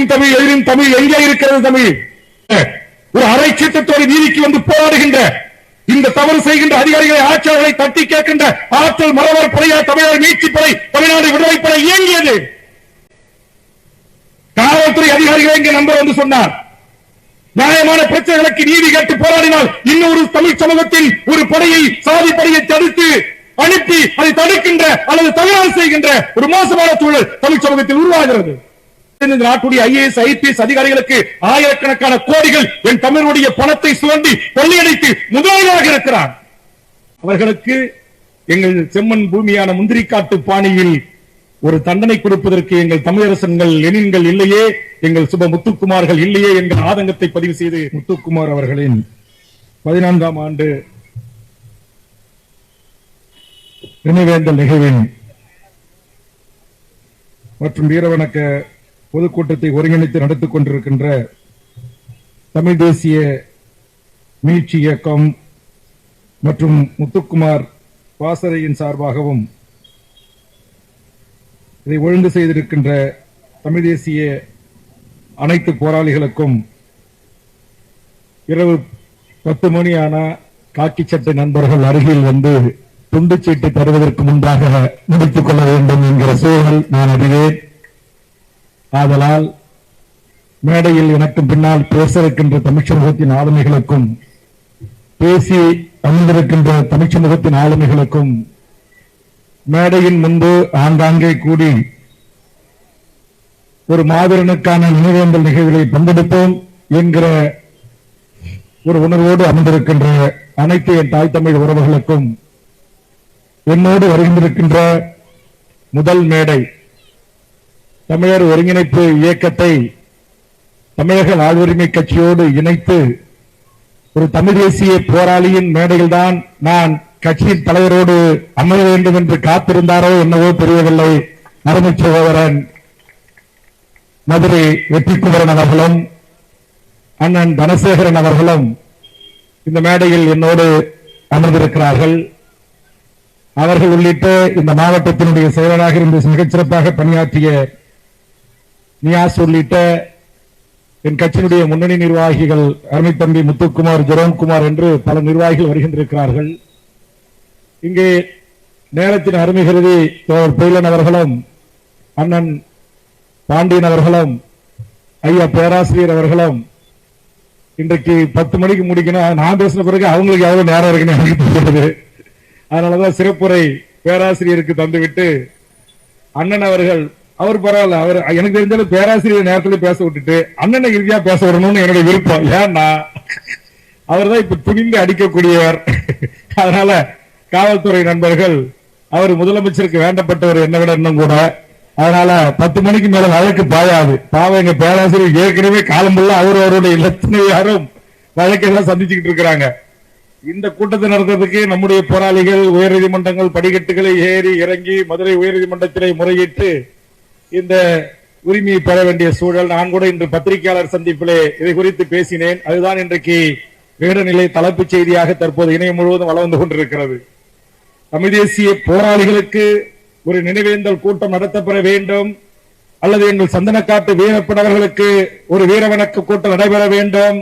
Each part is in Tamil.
எதிரின் தமிழ் எதிரின் தமிழ் எங்கே இருக்கிறது தமிழ்? ஒரு அரை சீட்டத்தோடு நீதிக்கு வந்து போராடுகின்ற இந்த தவறு செய்கின்ற அதிகாரிகளை ஆட்சியாளர்களை தட்டி கேட்கின்ற ஆற்றல் மரவர் படையா தமிழர் மீட்சிப்படை தமிழ்நாடு விடுதலை படை இயங்கியது. காவல்துறை அதிகாரிகளை இங்கே நம்பர் வந்து சொன்னார்? நியாயமான பிரச்சனைகளுக்கு நீதி கேட்டு போராடினால் இன்னொரு தமிழ் சமூகத்தின் ஒரு படையை சாதி படையை தடுத்து அனுப்பி அதை தடுக்கின்ற அல்லது தகராறு செய்கின்ற ஒரு மோசமான சூழல் தமிழ் சமூகத்தில் உருவாகிறது. நாட்டுடைய ஐஏஎஸ் ஐபிஎஸ் அதிகாரிகளுக்கு ஆயிரக்கணக்கான கோடிகள் என் தமிழருடைய பணத்தை சுரண்டி கொள்ளையடித்து முதலாளியாக இருக்கிறார். அவர்களுக்கு எங்கள் செம்மன் பூமியான முந்திரிக்காட்டு பாணியில் ஒரு தண்டனை கொடுப்பதற்கு எங்கள் தமிழரசன்கள் லெனின்கள் இல்லையே எங்கள் சுப முத்துக்குமார்கள் இல்லையே எங்கள் ஆதங்கத்தை பதிவு செய்து முத்துக்குமார் அவர்களின் பதினான்காம் ஆண்டு நினைவேந்தல் நிகழ்வின் மற்றும் வீரவணக்க பொதுக்கூட்டத்தை ஒருங்கிணைத்து நடத்திக் கொண்டிருக்கின்ற தமிழ் தேசிய மீட்சி இயக்கம் மற்றும் முத்துக்குமார் பாசறையின் சார்பாகவும் இதை ஒழுங்கு செய்திருக்கின்ற தமிழ் தேசிய அனைத்து போராளிகளுக்கும் இரவு பத்து மணி ஆனா காக்கி சட்டை நண்பர்கள் அருகில் வந்து துண்டு சீட்டு தருவதற்கு முன்பாக முடித்துக் கொள்ள வேண்டும் என்கிற சூழல் நான் அறிவேன். ஆதலால் மேடையில் எனக்கு பின்னால் பேச இருக்கின்ற தமிழ் சமூகத்தின் ஆளுமைகளுக்கும் பேசி அமர்ந்திருக்கின்ற தமிழ் சமூகத்தின் ஆளுமைகளுக்கும் மேடையின் முன்பு ஆங்காங்கே கூடி ஒரு மாவீரனுக்கான நினைவேந்தல் நிகழ்வுகளை பங்கெடுப்போம் என்கிற ஒரு உணர்வோடு அமர்ந்திருக்கின்ற அனைத்து என் தாய் தமிழ் உறவுகளுக்கும் என்னோடு வருகின்றிருக்கின்ற முதல் மேடை தமிழர் ஒருங்கிணைப்பு இயக்கத்தை தமிழக வாழ்வுரிமை கட்சியோடு இணைத்து ஒரு தமிழ் தேசிய போராளியின் மேடையில்தான் நான் கட்சியின் தலைவரோடு அமைய வேண்டும் என்று காத்திருந்தாரோ என்னவோ தெரியவில்லை. அருமை சகோதரன் மதுரை வெற்றிக்குமரன் அவர்களும் அண்ணன் தனசேகரன் அவர்களும் இந்த மேடையில் என்னோடு அமர்ந்திருக்கிறார்கள். அவர்கள் உள்ளிட்ட இந்த மாவட்டத்தினுடைய செயலராக இருந்து மிகச்சிறப்பாக பணியாற்றிய நியாஸ் உள்ளிட்ட என் கட்சியினுடைய முன்னணி நிர்வாகிகள் அருமை தம்பி முத்துக்குமார் ஜெரோன்குமார் என்று பல நிர்வாகிகள் வருகின்றிருக்கிறார்கள். இங்கே நேரத்தின் அருமை கருதி தோழர் பொயிலன் அவர்களும் அண்ணன் பாண்டியன் அவர்களும் ஐயா பேராசிரியர் அவர்களும் இன்றைக்கு பத்து மணிக்கு முடிக்கணும் நான் பேசின பிறகு அவங்களுக்கு எவ்வளவு நேரம் இருக்குன்னு எனக்கு தெரியாது. அதனாலதான் சிறப்புரை பேராசிரியருக்கு தந்துவிட்டு அண்ணன் அவர்கள் அவர் பரவாயில்ல அவர் எனக்கு தெரிஞ்சாலும் பேராசிரியர் நேரத்துல பேச விட்டுட்டு அண்ணனை இறுதியா பேச வரணும்னு என்னுடைய விருப்பம். ஏன்னா அவர் தான் இப்ப துணிந்து அடிக்கக்கூடியவர். அதனால காவல்துறை நண்பர்கள் அவர் முதலமைச்சருக்கு வேண்டப்பட்டவர் என்ன விட இன்னும் கூட அதனால பத்து மணிக்கு மேல வழக்கு பாயாது. பாவம் எங்க பேராசிரியர் ஏற்கனவே காலம் அவர் அவருடைய இலத்தினை யாரும் வழக்கெல்லாம் சந்திச்சுக்கிட்டு இருக்கிறாங்க. இந்த கூட்டத்தை நடத்துறதுக்கு நம்முடைய போராளிகள் உயர்நீதிமன்றங்கள் படிக்கட்டுகளை ஏறி இறங்கி மதுரை உயர்நீதிமன்றத்திலே முறையிட்டு இந்த உரிமையை பெற வேண்டிய சூழல் நான் கூட இன்று பத்திரிகையாளர் சந்திப்பிலே இதை குறித்து பேசினேன். அதுதான் இன்றைக்கு வேடநிலை தலைப்புச் செய்தியாக தற்போது இணையம் முழுவதும் வளர்ந்து கொண்டிருக்கிறது. தமிழ் தேசிய போராளிகளுக்கு ஒரு நினைவேந்தல் கூட்டம் நடத்தப்பெற வேண்டும். அல்லது எங்கள் சந்தனக்காட்டு வீரப்படவர்களுக்கு ஒரு வீரவணக்க கூட்டம் நடைபெற வேண்டும்.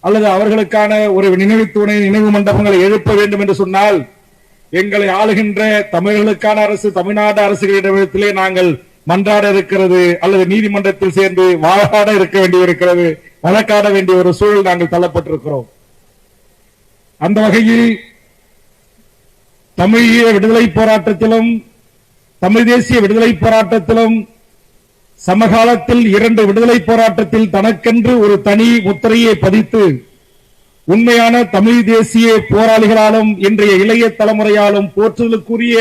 அல்லது அவர்களுக்கான ஒரு நினைவு துணை நினைவு மண்டபங்களை எழுப்ப வேண்டும் என்று சொன்னால் எங்களை ஆளுகின்ற தமிழர்களுக்கான அரசு தமிழ்நாடு அரசுகளிடத்திலே நாங்கள் மன்றாட இருக்கிறது அல்லது நீதிமன்றத்தில் சேர்ந்து வாழாட இருக்க வேண்டியிருக்கிறது வழக்காட வேண்டிய ஒரு சூழல் நாங்கள் தள்ளப்பட்டிருக்கிறோம். அந்த வகையில் தமிழீழ விடுதலை போராட்டத்திலும் தமிழ் தேசிய விடுதலை போராட்டத்திலும் சமகாலத்தில் இரண்டு விடுதலை போராட்டத்தில் தனக்கென்று ஒரு தனி முத்திரையை பதித்து உண்மையான தமிழ் தேசிய போராளிகளாலும் இன்றைய இளைய தலைமுறையாலும் போற்றுதலுக்குரிய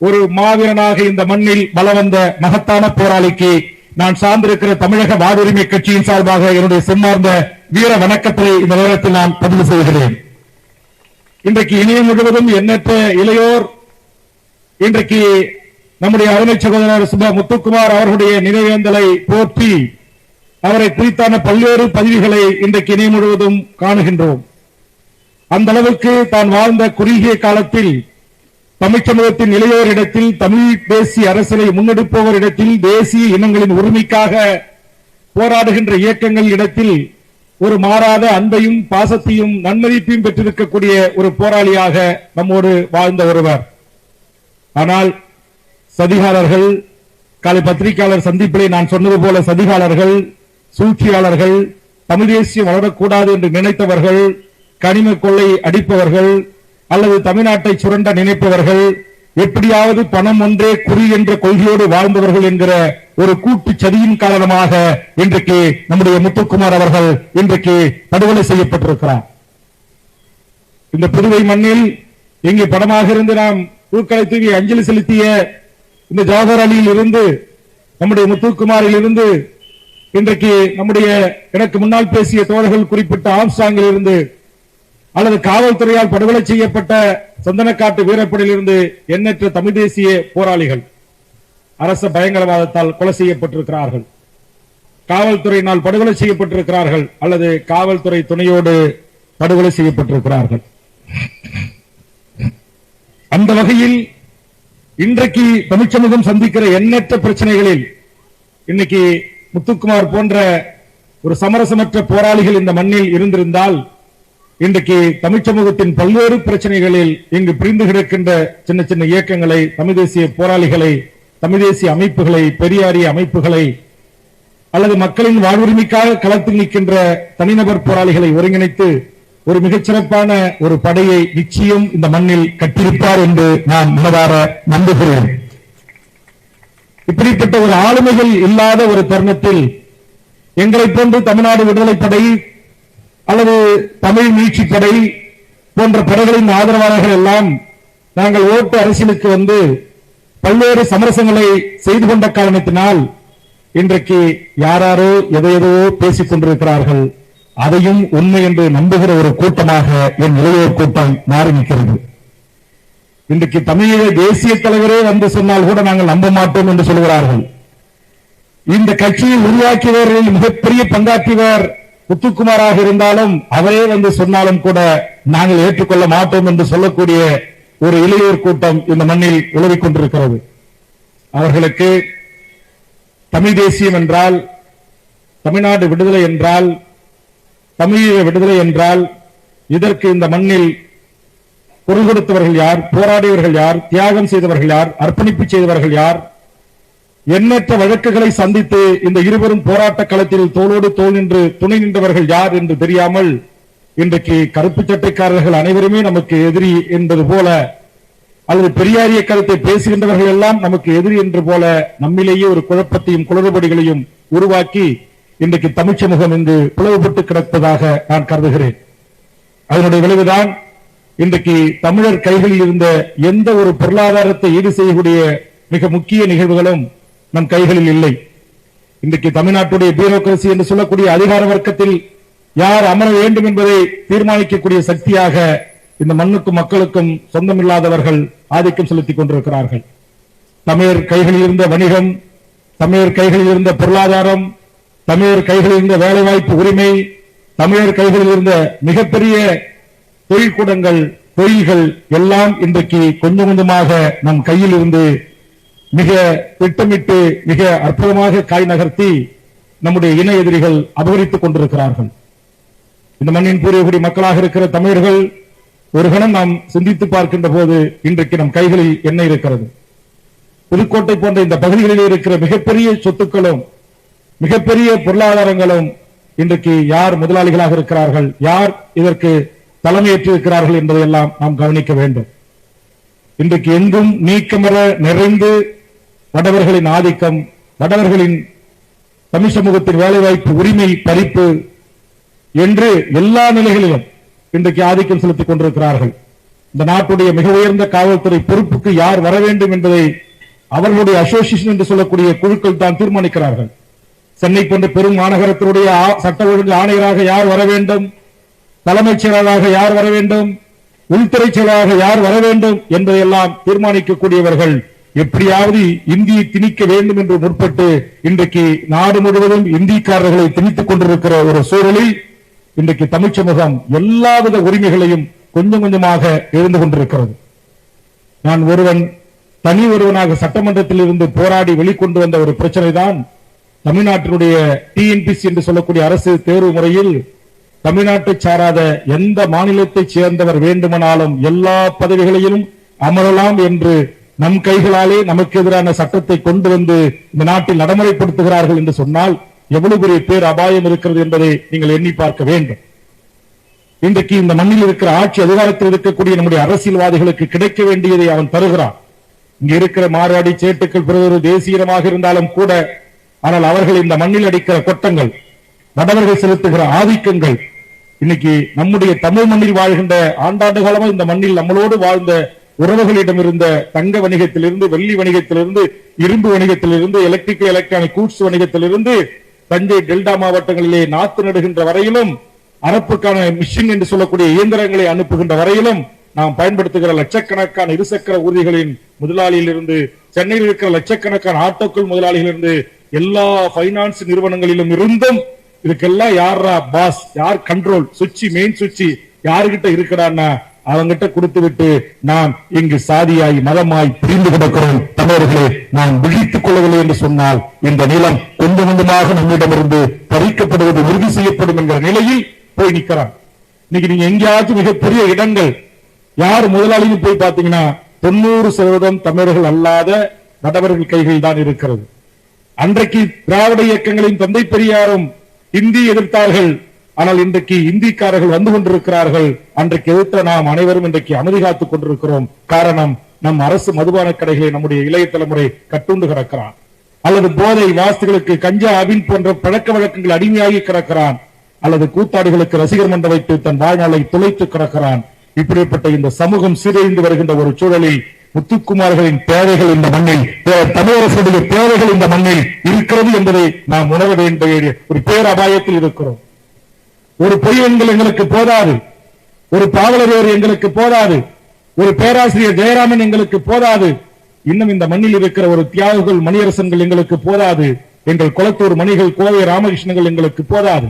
ஒரு மாவீரனாக இந்த மண்ணில் பலவந்த மகத்தான போராளிக்கு நான் சார்ந்திருக்கிற தமிழக வாடுரிமை கட்சியின் சார்பாக என்னுடைய செம்மார்ந்த வீர வணக்கத்தை இந்த நேரத்தில் நான் பதிவு செய்கிறேன். இன்றைக்கு இணையம் முழுவதும் எண்ணற்ற இளையோர் இன்றைக்கு நம்முடைய அருமை சகோதரர் சுபா முத்துக்குமார் அவர்களுடைய நினைவேந்தலை போற்றி அவரை குறித்தான பல்வேறு பதிவுகளை இன்றைக்கு இணையம் முழுவதும் காணுகின்றோம். அந்த அளவுக்கு தான் வாழ்ந்த குறுகிய காலத்தில் தமிழ் சமூகத்தின் இளையோரிடத்தில் தமிழ் தேசிய அரசியலை முன்னெடுப்பவரிடத்தில் தேசிய இனங்களின் உரிமைக்காக போராடுகின்ற இயக்கங்கள் இடத்தில் ஒரு மாறாத அன்பையும் பாசத்தையும் நன்மதிப்பையும் பெற்றிருக்கக்கூடிய ஒரு போராளியாக நம்மோடு வாழ்ந்த ஒருவர். ஆனால் சதிகாரர்கள் காலை பத்திரிகையாளர் சந்திப்பிலே நான் சொன்னது போல சதிகாரர்கள் சூழ்ச்சியாளர்கள் தமிழ் தேசியம் வளரக்கூடாது என்று நினைத்தவர்கள் கனிம கொள்ளை அடிப்பவர்கள் அல்லது தமிழ்நாட்டை சுரண்ட நினைப்பவர்கள் எப்படியாவது பணம் ஒன்றே குறி என்ற கொள்கையோடு வாழ்ந்தவர்கள் என்கிற ஒரு கூட்டு சதியின் காரணமாக இன்றைக்கு நம்முடைய முத்துக்குமார் அவர்கள் இன்றைக்கு படுகொலை செய்யப்பட்டிருக்கிறார். இந்த புதுவை மண்ணில் இங்கே படமாக இருந்து நாம் பூக்களை தூவி அஞ்சலி செலுத்திய இந்த ஜவஹர் அலியில் இருந்து நம்முடைய முத்துக்குமாரில் இருந்து இன்றைக்கு நம்முடைய எனக்கு முன்னால் பேசிய தோழர்கள் குறிப்பிட்ட ஆம்சாங்கில் இருந்து அல்லது காவல்துறையால் படுகொலை செய்யப்பட்ட சந்தனக்காட்டு வீரப்படையில் இருந்து எண்ணற்ற தமிழ் தேசிய போராளிகள் அரச பயங்கரவாதத்தால் கொலை செய்யப்பட்டிருக்கிறார்கள். காவல்துறையினால் படுகொலை செய்யப்பட்டிருக்கிறார்கள் அல்லது காவல்துறை துணையோடு படுகொலை செய்யப்பட்டிருக்கிறார்கள். அந்த வகையில் இன்றைக்கு தமிழ்ச்சமூகம் சந்திக்கிற எண்ணற்ற பிரச்சனைகளில் இன்னைக்கு முத்துக்குமார் போன்ற ஒரு சமரசமற்ற போராளிகள் இந்த மண்ணில் இருந்திருந்தால் இன்றைக்கு தமிழ் சமூகத்தின் பல்வேறு பிரச்சனைகளில் இங்கு பிரிந்து கிடக்கின்ற சின்ன சின்ன இயக்கங்களை தமிழ் தேசிய போராளிகளை தமிழ் தேசிய அமைப்புகளை பெரியாரிய அமைப்புகளை அல்லது மக்களின் வாழ்வுரிமைக்காக களத்தில் நிற்கின்ற தனிநபர் போராளிகளை ஒருங்கிணைத்து ஒரு மிகச்சிறப்பான ஒரு படையை நிச்சயம் இந்த மண்ணில் கட்டியிருப்பார் என்று நான் மனதார நம்புகிறேன். இப்படிப்பட்ட ஒரு ஆளுமைகள் இல்லாத ஒரு தருணத்தில் எங்களை போன்று தமிழ்நாடு விடுதலை படை அல்லது தமிழ் மீட்சிப்படை போன்ற படைகளின் ஆதரவாளர்கள் எல்லாம் நாங்கள் ஓட்டு அரசியலுக்கு வந்து பல்வேறு சமரசங்களை செய்து கொண்ட காரணத்தினால் இன்றைக்கு யாராரோ எதையதோ பேசிக் கொண்டிருக்கிறார்கள். அதையும் உண்மை என்று நம்புகிற ஒரு கூட்டமாக என் இளையோர் கூட்டம் மாறி நிற்கிறது. இன்றைக்கு தமிழக தேசிய தலைவரே வந்து சொன்னால் கூட நாங்கள் நம்ப மாட்டோம் என்று சொல்கிறார்கள் இந்த கட்சியை உருவாக்கியவர்களில் மிகப்பெரிய பங்காற்றியவர் முத்துக்குமாராக இருந்தாலும் அவரே வந்து சொன்னாலும் கூட நாங்கள் ஏற்றுக்கொள்ள மாட்டோம் என்று சொல்லக்கூடிய ஒரு இளையோர் கூட்டம் இந்த மண்ணில் உழவிக் கொண்டிருக்கிறது. அவர்களுக்கு தமிழ் தேசியம் என்றால் தமிழ்நாடு விடுதலை என்றால் தமிழீழ விடுதலை என்றால் இதற்கு இந்த மண்ணில் குரல் கொடுத்தவர்கள் யார் போராடியவர்கள் யார் தியாகம் செய்தவர்கள் யார் அர்ப்பணிப்பு செய்தவர்கள் யார் எண்ணற்ற வழக்குகளை சந்தித்து இந்த இருவரும் போராட்ட களத்தில் தோளோடு தோல் நின்று துணை நின்றவர்கள் யார் என்று தெரியாமல் இன்றைக்கு கருப்பு சட்டைக்காரர்கள் அனைவருமே நமக்கு எதிரி என்பது போல அல்லது பெரியாரிய கருத்தை பேசுகின்றவர்கள் எல்லாம் நமக்கு எதிரி என்று போல நம்மிலேயே ஒரு குழப்பத்தையும் குளறுபடிகளையும் உருவாக்கி இன்றைக்கு தமிழ் சமூகம் இங்கு பிளவுபட்டு கிடப்பதாக நான் கருதுகிறேன். அதனுடைய விளைவுதான் இன்றைக்கு தமிழர் கைகளில் இருந்த எந்த ஒரு பொருளாதாரத்தை ஈடு செய்யக்கூடிய மிக முக்கிய நிகழ்வுகளும் நம் கைகளில் இல்லை. இன்றைக்கு தமிழ்நாட்டுடைய பியூரோக்ரசி என்று சொல்லக்கூடிய அதிகார வர்க்கத்தில் யார் அமர வேண்டும் என்பதை தீர்மானிக்கக்கூடிய சக்தியாக இந்த மண்ணுக்கும் மக்களுக்கும் சொந்தமில்லாதவர்கள் ஆதிக்கம் செலுத்திக் கொண்டிருக்கிறார்கள். தமிழர் கைகளில் இருந்த வணிகம் தமிழர் கைகளில் இருந்த பொருளாதாரம் தமிழர் கைகளில் இருந்த வேலைவாய்ப்பு உரிமை தமிழர் கைகளில் இருந்த மிகப்பெரிய தொழிற்கூடங்கள் தொழில்கள் எல்லாம் இன்றைக்கு கொஞ்சம் கொஞ்சமாக நம் கையில் இருந்து மிக திட்டமிட்டு மிக அற்புதமாக காய் நகர்த்தி நம்முடைய இன எதிரிகள் அபகரித்துக் கொண்டிருக்கிறார்கள். இந்த மண்ணின் பூரியகுடி மக்களாக இருக்கிற தமிழர்கள் ஒரு கணம் நாம் சிந்தித்து பார்க்கின்ற போது இன்றைக்கு நம் கைகளில் என்ன இருக்கிறது? புதுக்கோட்டை போன்ற இந்த பகுதிகளில் இருக்கிற மிகப்பெரிய சொத்துக்களும் மிகப்பெரிய பொருளாதாரங்களும் இன்றைக்கு யார் முதலாளிகளாக இருக்கிறார்கள்? யார் இதற்கு தலைமையேற்றிருக்கிறார்கள் என்பதையெல்லாம் நாம் கவனிக்க வேண்டும். இன்றைக்கு எங்கும் நீக்கமர நிறைந்து வடவர்களின் ஆதிக்கம் வடவர்களின் தமிழ் சமூகத்தின் வேலைவாய்ப்பு உரிமை பறிப்பு என்று எல்லா நிலைகளிலும் இன்றைக்கு ஆதிக்கம் செலுத்திக் கொண்டிருக்கிறார்கள். இந்த நாட்டுடைய மிக உயர்ந்த காவல்துறை பொறுப்புக்கு யார் வர வேண்டும் என்பதை அவர்களுடைய அசோசியேஷன் என்று சொல்லக்கூடிய குழுக்கள் தான் தீர்மானிக்கிறார்கள். சென்னை போன்ற பெரும் மாநகரத்தினுடைய சட்ட ஒழுங்கு ஆணையராக யார் வர வேண்டும்? தலைமைச் செயலாளராக யார் வர வேண்டும்? உள்துறை செயலாளராக யார் வர வேண்டும் என்பதையெல்லாம் தீர்மானிக்கக்கூடியவர்கள் எப்படியாவது இந்தியை திணிக்க வேண்டும் என்று முற்பட்டு இன்றைக்கு நாடு முழுவதும் இந்திக்காரர்களை திணித்துக் கொண்டிருக்கிற ஒரு சூழலில் இன்றைக்கு தமிழ்ச் சமூகம் எல்லாவித உரிமைகளையும் கொஞ்சம் கொஞ்சமாக எழுந்து கொண்டிருக்கிறது. நான் ஒருவன் தனி ஒருவனாக சட்டமன்றத்தில் இருந்து போராடி வெளிக்கொண்டு வந்த ஒரு பிரச்சனை தான் தமிழ்நாட்டினுடைய டிஎன்பிசி என்று சொல்லக்கூடிய அரசு தேர்வு முறையில் தமிழ்நாட்டை சாராத எந்த மாநிலத்தைச் சேர்ந்தவர் வேண்டுமானாலும் எல்லா பதவிகளையும் அமரலாம் என்று நம் கைகளாலே நமக்கு எதிரான சட்டத்தை கொண்டு வந்து இந்த நாட்டில் நடைமுறைப்படுத்துகிறார்கள் என்று சொன்னால் எவ்வளவு பெரிய பேர் அபாயம் இருக்கிறது என்பதை நீங்கள் எண்ணி பார்க்க வேண்டும். இன்றைக்கு இந்த மண்ணில் இருக்கிற ஆட்சி அதிகாரத்தில் இருக்கக்கூடிய நம்முடைய அரசியல்வாதிகளுக்கு கிடைக்க வேண்டியதை அவன் தருகிறான். இங்க இருக்கிற மாறாடி சேட்டுக்கள் பிறகு தேசியமாக இருந்தாலும் கூட ஆனால் அவர்கள் இந்த மண்ணில் அடிக்கிற கொட்டங்கள் வடவர்கள் செலுத்துகிற ஆதிக்கங்கள் இன்னைக்கு நம்முடைய தமிழ் மண்ணில் வாழ்கின்ற ஆண்டாண்டு காலமா இந்த மண்ணில் நம்மளோடு வாழ்ந்த உறவுகளிடம் இருந்த தங்க வணிகத்திலிருந்து வெள்ளி வணிகத்திலிருந்து இரும்பு வணிகத்திலிருந்து எலக்ட்ரிக்கல் எலக்ட்ரானிக் கூட்ஸ் வணிகத்திலிருந்து தஞ்சை டெல்டா மாவட்டங்களிலே நாத்து நடுகின்ற வரையிலும் அரப்புக்கான மிஷின் என்று சொல்லக்கூடிய இயந்திரங்களை அனுப்புகின்ற வரையிலும் நாம் பயன்படுத்துகிற லட்சக்கணக்கான இருசக்கர ஊர்திகளின் முதலாளியிலிருந்து சென்னையில் இருக்கிற லட்சக்கணக்கான ஆட்டோக்கள் முதலாளிகளிலிருந்து எல்லா பைனான்ஸ் நிறுவனங்களிலும் இருந்தும் இதுக்கெல்லாம் யாரா பாஸ் யார் கண்ட்ரோல் சுவிட்சி மெயின் சுவிட்சி யாருகிட்ட இருக்கடான்னா அவங்கிட்ட கொடுத்து விட்டு நாம் இங்கு சாதியாய் மதமாய் பிரிந்து கிடக்கிறோம். தமிழர்களே நாம் விழித்துக் கொள்ளவில்லை என்று சொன்னால் இந்த நிலம் கொஞ்சம் கொஞ்சமாக நம்மிடமிருந்து பறிக்கப்படுவது உறுதி செய்யப்படும் என்கிற நிலையில் போய் நிற்கிறான். இன்னைக்கு நீங்க எங்கேயாச்சும் மிகப்பெரிய இடங்கள் யார் முதலாளின்னு போய் பாத்தீங்கன்னா தொண்ணூறு சதவீதம் தமிழர்கள் அல்லாத நடவர்கள் கைகள் தான் இருக்கிறது. அன்றைக்கு திராவிட இயக்கங்களின் தந்தை பெரியாரும் இந்தி எதிர்த்தார்கள். ஆனால் இன்றைக்கு இந்திக்காரர்கள் வந்து கொண்டிருக்கிறார்கள். அன்றைக்கு எதிர்த்த நாம் அனைவரும் இன்றைக்கு அமைதி காத்துக் கொண்டிருக்கிறோம். காரணம் நம் அரசு மதுபான கடைகளை நம்முடைய இளைய தலைமுறை கட்டுண்டு கிடக்கிறான். அல்லது போதை வாஸ்துகளுக்கு கஞ்சா அபின் போன்ற பழக்க வழக்கங்கள் அடிமையாகி கிடக்கிறான். அல்லது கூத்தாடிகளுக்கு ரசிகர் மன்ற வைத்து தன் வாழ்நாளை துளைத்து கிடக்கிறான். இப்படிப்பட்ட இந்த சமூகம் சீரழிந்து வருகின்ற ஒரு சூழலில் முத்துக்குமார்களின் தேவைகள் இந்த மண்ணில் தமிழரசுடைய தேவைகள் இந்த மண்ணில் இருக்கிறது என்பதை நாம் உணர வேண்டிய ஒரு பேரபாயத்தில் இருக்கிறோம். ஒரு பொய்யன்கள் எங்களுக்கு போதாது. ஒரு பாவலர் எங்களுக்கு போதாது. ஒரு பேராசிரியர் ஜெயராமன் எங்களுக்கு போதாது. இன்னும் இந்த மண்ணில் இருக்கிற ஒரு தியாகுகள் மணியரசன்கள் எங்களுக்கு போதாது. எங்கள் குளத்தூர் மணிகள் கோவை ராமகிருஷ்ணங்கள் எங்களுக்கு போதாது.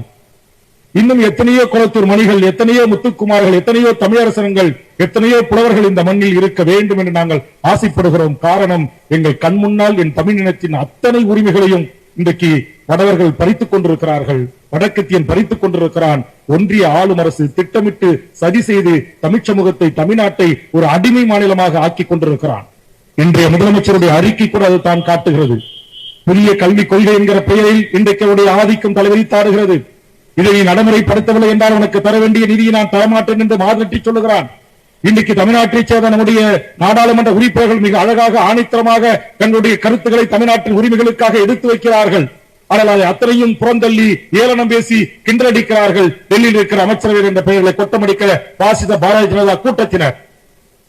இன்னும் எத்தனையோ குளத்தூர் மணிகள் எத்தனையோ முத்துக்குமார்கள் எத்தனையோ தமிழரசனங்கள் எத்தனையோ புலவர்கள் இந்த மண்ணில் இருக்க வேண்டும் என்று நாங்கள் ஆசைப்படுகிறோம். காரணம் எங்கள் கண் முன்னால் என் தமிழ் இனத்தின் அத்தனை உரிமைகளையும் இன்றைக்கு வடவர்கள் பறித்துக் கொண்டிருக்கிறார்கள். வடக்கத்தியன் பறித்துக் கொண்டிருக்கிறான். ஒன்றிய ஆளும் அரசு திட்டமிட்டு சதி செய்து தமிழ் சமூகத்தை தமிழ்நாட்டை ஒரு அடிமை மாநிலமாக ஆக்கிக் கொண்டிருக்கிறான். இன்றைய முதலமைச்சருடைய அறிக்கை கூட அது தான் காட்டுகிறது. புதிய கல்விக் கொள்கை என்கிற பெயரில் இன்றைக்கு அவருடைய ஆதிக்கம் தலைவிரித்தாடுகிறது. இதை நடைமுறைப்படுத்தவில்லை என்றால் உனக்கு தர வேண்டிய நிதியை நான் தரமாட்டேன் என்று மாதிரட்டி சொல்லுகிறான். இன்றைக்கு தமிழ்நாட்டைச் சேர்ந்த நம்முடைய நாடாளுமன்ற உறுப்பினர்கள் மிக அழகாக ஆணித்தரமாக தங்களுடைய கருத்துக்களை தமிழ்நாட்டின் உரிமைகளுக்காக எடுத்து வைக்கிறார்கள். ஆனால் அதை அத்தனையும் புறந்தள்ளி ஏளனம் பேசி கிண்டலடிக்கிறார்கள். டெல்லியில் இருக்கிற அமைச்சரவை என்ற பெயர்களை கொட்டமடிக்கிற பாசித பாரதிய ஜனதா கூட்டத்தினர்.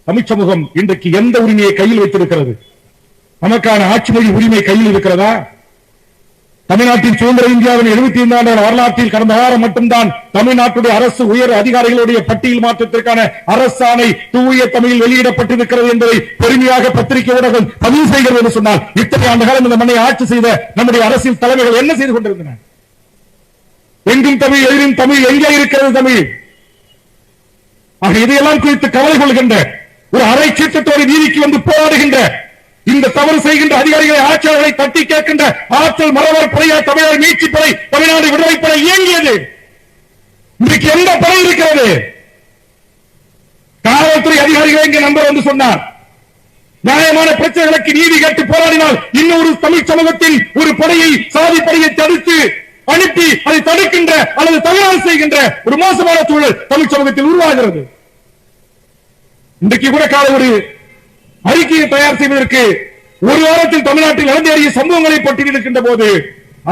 தமிழ்ச் சமூகம் இன்றைக்கு எந்த உரிமையை கையில் வைத்திருக்கிறது? நமக்கான ஆட்சி மொழி உரிமை கையில் இருக்கிறதா? தமிழ்நாட்டின் சுதந்திர இந்தியாவின் எழுபத்தி ஐந்தாண்டு வரலாற்றில் கடந்த வாரம் மட்டும்தான் தமிழ்நாட்டுடைய அரசு உயர் அதிகாரிகளுடைய பட்டியல் மாற்றத்திற்கான அரசாணை தூய தமிழில் வெளியிடப்பட்டிருக்கிறது என்பதை பெருமையாக பத்திரிகை ஊடகம் பதிவு செய்கிறது என்று சொன்னால் இத்தனை ஆண்டு காலம் இந்த மண்ணை ஆட்சி செய்த நம்முடைய அரசியல் தலைமைகள் என்ன செய்து கொண்டிருந்தன எங்கும் தமிழ் எதிரும் தமிழ் எங்கே இருக்கிறது தமிழ்? ஆக இதையெல்லாம் குறித்து கவலை கொள்கின்ற ஒரு அரை சீட்டத்தோடு நீதிக்கு வந்து போராடுகின்ற இந்த தவறு செய்கின்ற அதிகாரிகளை ஆட்சியாளர்களை தட்டி கேட்கின்ற ஆற்றல் மரவர் படையா தமிழர் மீட்சி படை தமிழ்நாடு விடுதலை படை இயங்கியது. இன்றைக்கு எந்த படை இருக்கிறது? காவல்துறை அதிகாரிகள் எங்க நம்பர் வந்து சொன்னார்? நியாயமான பிரச்சனைகளுக்கு நீதி கேட்டு போராடினால் இன்னொரு தமிழ் சமூகத்தில் ஒரு படையை சாதி படையை தடுத்து அனுப்பி அதை தடுக்கின்ற அல்லது தகராறு செய்கின்ற ஒரு மோசமான சூழல் தமிழ் சமூகத்தில் உருவாகிறது. இன்றைக்கு கூட கால ஒரு அறிக்கையை தயார் செய்வதற்கு ஒரு வாரத்தில் தமிழ்நாட்டில் நடந்தேறிய சம்பவங்களை பட்டியலிடுகின்ற போது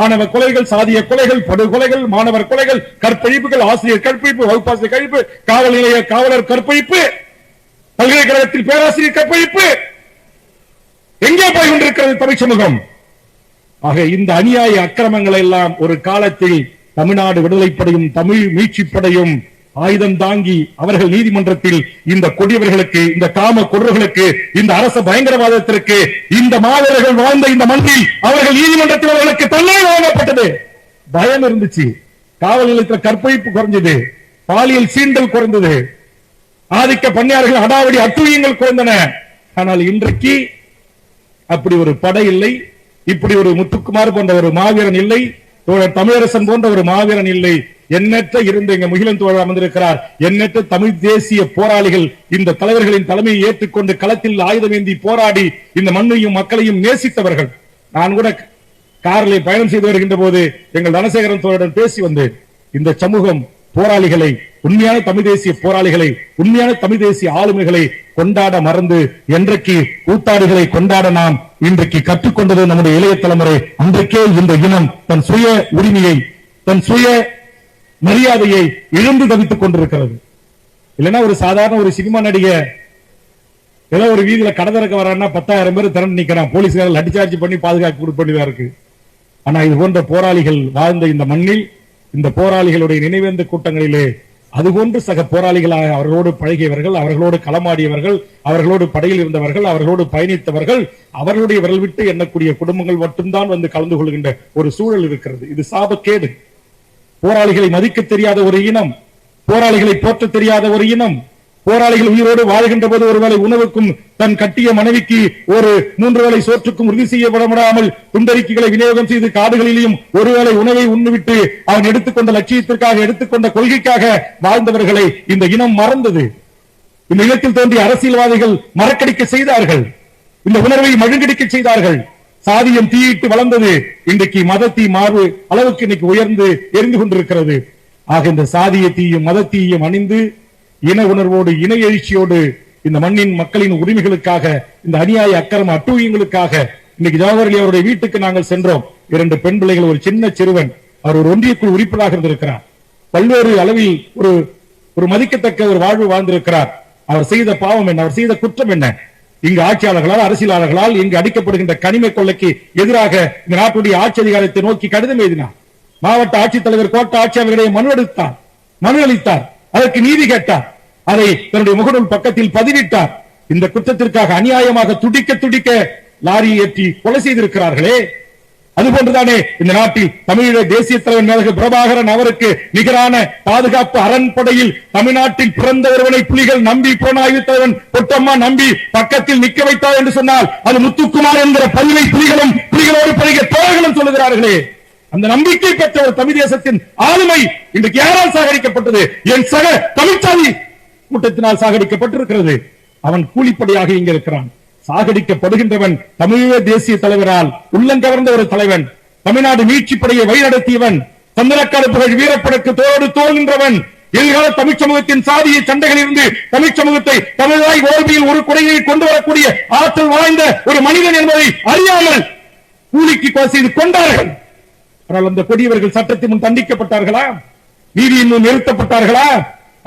ஆணவ கொலைகள் சாதிய கொலைகள் படுகொலைகள் மாணவர் கொலைகள் கற்பழிப்புகள் ஆசிரியர் கற்பழிப்பு வகுப்பாசிரியர் கழிப்பு காவல் நிலைய காவலர் கற்பழிப்பு பல்கலைக்கழகத்தில் பேராசிரியர் கற்பழிப்பு. எங்கே போய் கொண்டிருக்கிறது தமிழ் சமூகம்? ஆக இந்த அநியாய அக்கிரமங்களை எல்லாம் ஒரு காலத்தில் தமிழ்நாடு விடுதலைப்படையும் தமிழ் மீட்சிப்படையும் ஆயுதம் தாங்கி அவர்கள் நீதிமன்றத்தில் இந்த கொடியவர்களுக்கு இந்த காம கொடர்களுக்கு இந்த அரச பயங்கரவாதத்திற்கு இந்த மாவீரர்கள் வாழ்ந்த இந்த மண்ணில் அவர்கள் நீதிமன்றத்தில் அவர்களுக்கு தண்ணீர் வழங்கப்பட்டது. பயம் இருந்துச்சு. காவல் நிலையத்தில் கற்பழிப்பு குறைஞ்சது. பாலியல் சீண்டல் குறைந்தது. ஆதிக்க பண்ணையார்கள் அடாவடி அத்துழியங்கள் குறைந்தன. ஆனால் இன்றைக்கு அப்படி ஒரு படை இல்லை. இப்படி ஒரு முத்துக்குமார் போன்ற ஒரு மாவீரன் இல்லை. தமிழரசன் போன்ற ஒரு மாவீரன் இல்லை. எண்ணற்ற இருந்த இங்க முகிலன் தோழர் அமர்ந்திருக்கிறார். எண்ணற்ற தமிழ் தேசிய போராளிகள் இந்த தலைவர்களின் தலைமையை ஏற்றுக்கொண்டு களத்தில் ஆயுதமேந்தி போராடி இந்த மண்ணையும் மக்களையும் நேசித்தவர்கள். நான் கூட காரில் பயணம் செய்து வருகின்ற போது எங்கள் தனசேகரன் தோழருடன் பேசி வந்தேன் இந்த சமூகம் போராளிகளை உண்மையான தமிழ் தேசிய போராளிகளை உண்மையான தமிழ் தேசிய ஆளுமைகளை கொண்டாட மறந்து என்றைக்கு கூட்டாளிகளை கொண்டாட நாம் இன்றைக்கு கற்றுக்கொண்டது நம்முடைய இளைய தலைமுறை அன்றைக்கே இந்த இனம் தன் சுய உரிமையை தன் சுய மரியாதையை இழந்து தவித்துக் கொண்டிருக்கிறது. இல்லைன்னா ஒரு சாதாரண ஒரு சினிமா நடிகை ஏதோ ஒரு வீதியில கடை வரான்னா பத்தாயிரம் பேர் திறந்து நிக்கிறான். போலீஸ்காரர்கள் அடிச்சார்ஜ் பண்ணி பாதுகாப்பு கொடுப்பதுதான் இருக்கு. ஆனா இது போன்ற போராளிகள் வாழ்ந்த இந்த மண்ணில் இந்த போராளிகளுடைய நினைவேந்த கூட்டங்களிலே அதுபோன்று சக போராளிகளாக அவர்களோடு பழகியவர்கள் அவர்களோடு களமாடியவர்கள் அவர்களோடு படையில் இருந்தவர்கள் அவர்களோடு பயணித்தவர்கள் அவர்களுடைய விரல் விட்டு எண்ணக்கூடிய குடும்பங்கள் மட்டும்தான் வந்து கலந்து கொள்கின்ற ஒரு சூழல் இருக்கிறது. இது சாபக்கேடு. போராளிகளை மதிக்க தெரியாத ஒரு இனம் போராளிகளை போற்ற தெரியாத ஒரு இனம் போராளிகள் உயிரோடு வாழ்கின்ற போது ஒருவேளை உணவுக்கும் தன் கட்டிய மனைவிக்கு ஒரு மூன்று வேளை சோற்றுக்கும் உறுதி செய்யப்பட முடியாமல் குண்டரிக்கைகளை விநியோகம் செய்து காடுகளிலும் ஒருவேளை உணவை உண்ணுவிட்டு அவன் எடுத்துக்கொண்ட லட்சியத்திற்காக எடுத்துக்கொண்ட கொள்கைக்காக வாழ்ந்தவர்களை இந்த இனம் மறந்தது. இந்த இனத்தில் தோன்றிய அரசியல்வாதிகள் மறக்கடிக்க செய்தார்கள். இந்த உணர்வை மழுங்கடிக்க செய்தார்கள். சாதியம் தீயிட்டு வளர்ந்தது இன்றைக்கு மத தீ அளவுக்கு இன்னைக்கு உயர்ந்து எரிந்து கொண்டிருக்கிறது. ஆக இந்த சாதிய தீயும் மத தீயும் அணிந்து இன உணர்வோடு இன எழுச்சியோடு இந்த மண்ணின் மக்களின் உரிமைகளுக்காக இந்த அநியாய அக்கிரம அட்டூழியங்களுக்காக இன்னைக்கு ஜவஹர்லி அவருடைய வீட்டுக்கு நாங்கள் சென்றோம். இரண்டு பெண் பிள்ளைகள் ஒரு சின்ன சிறுவன் அவர் ஒரு ஒன்றியக்குழு உறுப்பினராக இருந்திருக்கிறார். பல்வேறு அளவில் ஒரு ஒரு மதிக்கத்தக்க ஒரு வாழ்வு வாழ்ந்திருக்கிறார். அவர் செய்த பாவம் என்ன? அவர் செய்த குற்றம் என்ன? இங்கு ஆட்சியாளர்களால் அரசியலாளர்களால் இங்கு அடிக்கப்படுகின்ற கனிம கொள்ளைக்கு எதிராக இந்த நாட்டுடைய ஆட்சி அதிகாரத்தை நோக்கி கடிதம் எழுதினார். மாவட்ட ஆட்சித்தலைவர் கோட்ட ஆட்சியாளர்களிடையே மனு எடுத்தார் மனு அளித்தார். அதற்கு நீதி கேட்டார். அதை தன்னுடைய முகநூல் பக்கத்தில் பதிவிட்டார். இந்த குற்றத்திற்காக அநியாயமாக துடிக்க துடிக்க லாரி ஏற்றி கொலை செய்திருக்கிறார்களே. அதுபோன்றுதானே இந்த நாட்டில் தமிழீழ தேசிய தலைவர் மேலக பிரபாகரன் அவருக்கு நிகரான பாதுகாப்பு அரண்படையில் தமிழ்நாட்டில் பிறந்த ஒருவனை புலிகள் நம்பி புலனாய்வு தலைவன் பொட்டம்மா நம்பி பக்கத்தில் நிக்க வைத்தார் என்று சொன்னால் அது முத்துக்குமார் என்கிற பதிவை புலிகளும் புலிகளோடு பழகிய தோழர்களும் சொல்லுகிறார்களே. அந்த நம்பிக்கை பெற்ற ஒரு தமிழ் தேசத்தின் ஆளுமை இன்றைக்கு யாரால் சாகடிக்கப்பட்டது? என் சக தமிழ்ச்சாதி கூட்டத்தினால் சாகடிக்கப்பட்டிருக்கிறது. அவன் கூலிப்படையாக இங்க இருக்கிறான். சாகடிக்கப்படுகின்றவன் தமிழீழ தேசிய தலைவரால் உள்ளங்கவர்ந்த ஒரு தலைவன். தமிழ்நாடு மீட்சி படையை வழிநடத்தியவன் சந்திரக்காடு புகழ் வீரப்படக்கு தோடு தோல்கின்றவன் எதிர்கால தமிழ் சமூகத்தின் சாதிய சண்டைகளில் இருந்து தமிழ் சமூகத்தை தமிழாய் ஓர்மையில் ஒரு குறையை கொண்டு வரக்கூடிய ஆற்றல் வாய்ந்த ஒரு மனிதன் என்பதை அறியாமல் கூலிக்கு கொலை செய்து கொண்டார்கள். ஆனால் அந்த கொடியவர்கள் சட்டத்தின் முன் தண்டிக்கப்பட்டார்களா? நீதியின் முன் நிறுத்தப்பட்டார்களா?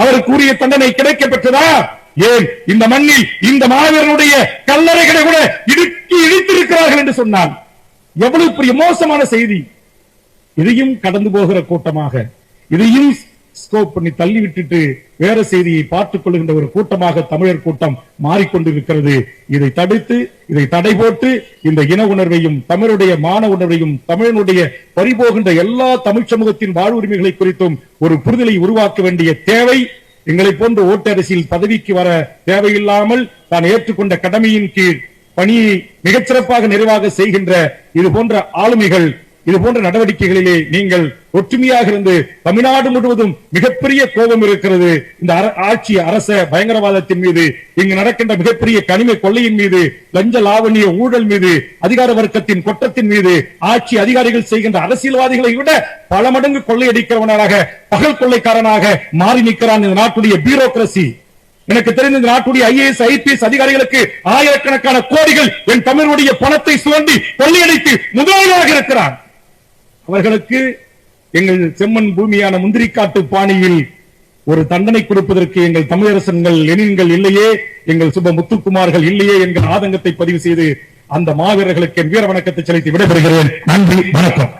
அவருக்கு உரிய தண்டனை கிடைக்க பெற்றதா ஏன் இந்த மண்ணில் இந்த மாணவர்களுடைய கல்லறைகளை கூட இடுக்கி இடித்திருக்கிறார்கள் என்று சொன்னான் எவ்வளவு பெரிய மோசமான செய்தி. இதையும் கடந்து போகிற கூட்டமாக இதையும் ஸ்கோப் பண்ணி தள்ளி விட்டுட்டு வேற செய்தியை பார்த்துக் கொள்கின்ற ஒரு கூட்டமாக தமிழர் கூட்டம் மாறிக்கொண்டிருக்கிறது. இதை தடுத்து இதை தடை போட்டு இந்த இன உணர்வையும் தமிழுடைய மான உணர்வையும் தமிழனுடைய பறிபோகின்ற எல்லா தமிழ் சமூகத்தின் வாழ்வுரிமைகளை குறித்தும் ஒரு புரிதலை உருவாக்க வேண்டிய தேவை எங்களை போன்ற ஓட்டரசியல் பதவிக்கு வர தேவையில்லாமல் தான் ஏற்றுக்கொண்ட கடமையின் கீழ் பணியை மிகச்சிறப்பாக நிறைவாக செய்கின்ற இது போன்ற ஆளுமைகள் இது போன்ற நடவடிக்கைகளிலே நீங்கள் ஒற்றுமையாக இருந்து தமிழ்நாடு முழுவதும் மிகப்பெரிய கோபம் இருக்கிறது. இந்த அர- ஆட்சி அரச பயங்கரவாதத்தின் மீது இங்கு நடக்கின்ற மிகப்பெரிய கனிம கொள்ளையின் மீது லஞ்ச லாவணிய ஊழல் மீது அதிகார வர்க்கத்தின் கொட்டத்தின் மீது ஆட்சி அதிகாரிகள் செய்கின்ற அரசியல்வாதிகளை விட பல மடங்கு கொள்ளையடிக்கிறவனாக பகல் கொள்ளைக்காரனாக மாறி நிற்கிறான் இந்த நாட்டுடைய பியூரோக்ரசி எனக்கு தெரிந்த இந்த நாட்டுடைய ஐஏஎஸ் ஐபிஎஸ் அதிகாரிகளுக்கு ஆயிரக்கணக்கான கோடிகள் என் தமிழுடைய பணத்தை சுரண்டி கொள்ளையடித்து முதலாளியாக இருக்கிறான். அவர்களுக்கு எங்கள் செம்மன் பூமியான முந்திரிக்காட்டு பாணியில் ஒரு தண்டனை கொடுப்பதற்கு எங்கள் தமிழரசன்கள் லெனின்கள் இல்லையே எங்கள் சுப முத்துக்குமார்கள் இல்லையே என்கிற ஆதங்கத்தை பதிவு செய்து அந்த மாவீரர்களுக்கு என் வீர வணக்கத்தை செலுத்தி விடைபெறுகிறேன். நன்றி வணக்கம்.